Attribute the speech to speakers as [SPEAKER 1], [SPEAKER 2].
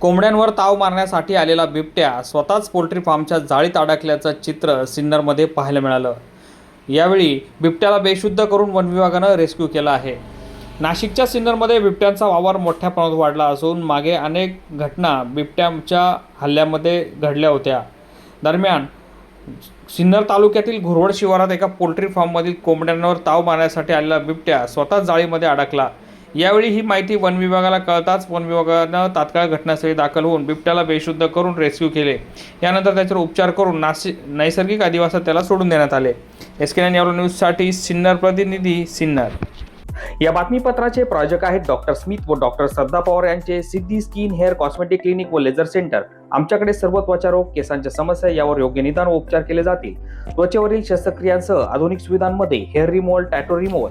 [SPEAKER 1] कोंबड्यांवर ताव मारण्यासाठी आलेला बिबट्या स्वतःच पोल्ट्री फार्मच्या जाळीत अडकल्याचं चित्र सिन्नरमध्ये पाहायला मिळालं. यावेळी बिबट्याला बेशुद्ध करून वन विभागानं रेस्क्यू केला आहे. नाशिकच्या सिन्नरमध्ये बिबट्यांचा वावर मोठ्या प्रमाणात वाढला असून मागे अनेक घटना बिबट्यांच्या हल्ल्यामध्ये घडल्या होत्या. दरम्यान सिन्नर तालुक्यातील घुरवड शिवारात एका पोल्ट्री फार्ममधील कोंबड्यांवर ताव मारण्यासाठी आलेला बिबट्या स्वतः जाळीमध्ये अडकला. यावेळी ही माहिती वन विभागाला कळताच वन विभागानं तात्काळ घटनास्थळी दाखल होऊन बिबट्याला बेशुद्ध करून रेस्क्यू केले. यानंतर त्याच्यावर उपचार करून नाशिक नैसर्गिक अधिवासात त्याला सोडून देण्यात आले. एस के नाईन न्यूजसाठी सिन्नर प्रतिनिधी सिन्नर. या बातमीपत्राचे प्रायोजक आहेत डॉक्टर स्मिथ व डॉक्टर श्रद्धा पवार यांचे Siddhi skin hair cosmetic clinic व लेझर सेंटर. आमच्याकडे सर्व त्वचारोग केसांच्या समस्या यावर योग्य निदान व उपचार केले जातील. त्वचेवरील शस्त्रक्रियांसह आधुनिक सुविधांमध्ये hair removal tattoo removal